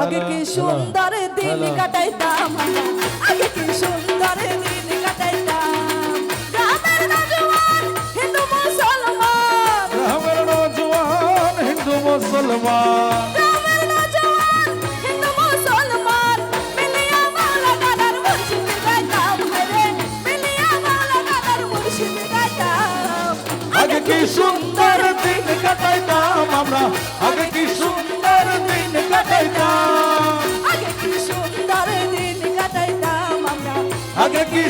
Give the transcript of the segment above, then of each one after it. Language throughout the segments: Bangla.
আগে কি সুন্দর দিন কাটাইতাম। আগে কি সুন্দর দিন কাটাইতাম? গ্রামের নজওয়ান হিন্দু মুসলমান। আমার নজওয়ান হিন্দু কি সুন্দর দিন কাটাইতাম। আগে কি সুন্দর দিন কাটাইতাম আমরা। আগে কি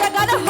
যাত্রা গান হইতো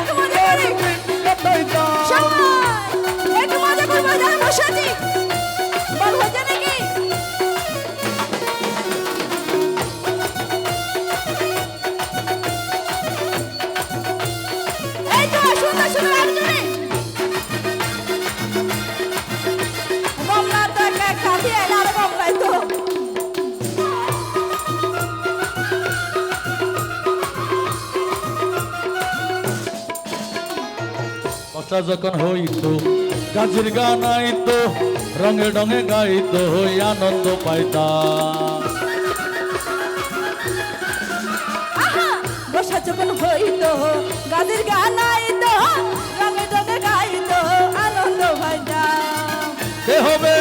কথা যখন হইতো কাজের গান আইতো রঙে ডঙে গাইতো হই আনন্দ পাইতা বসা যখন হইতো গানের গান আইতো রঙে ডঙে গাইতো আনন্দ পাইতা কে হবে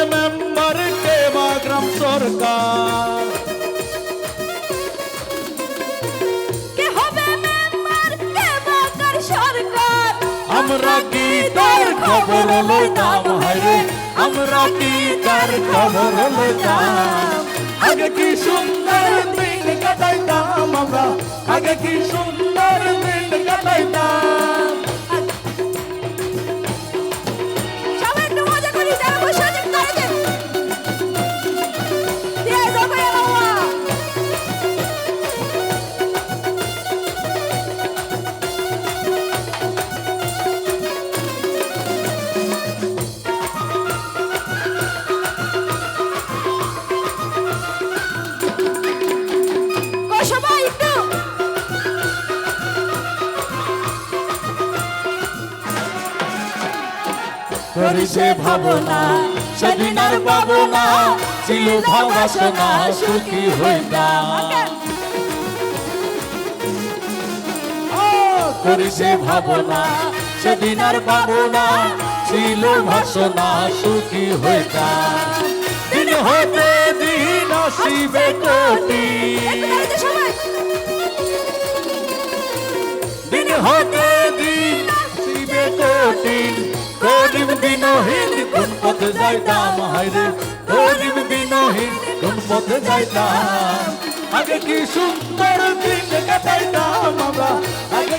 আমরা কি তার খবর লইতাম? হাইরে আমরা কি তার খবর লইতাম? আগে কি সুন্দর দিন কাটাইতাম আমরা? আগে কি সুন্দর করি যে ভাবনা সেদিন আর পাবো না ছিল ভাবাসনা সুখী হইতাম করি যে ভাবনা সেদিন আর পাবো না ছিল ভাসনা সুখী হইতাম দিন হতে দিন আসিবে কোটি। দিন হতে যাইতাম হাইরে করিম দিনহীন কোন পথে যাইতাম। আগে কি সুন্দর দিন কাটাইতাম আগে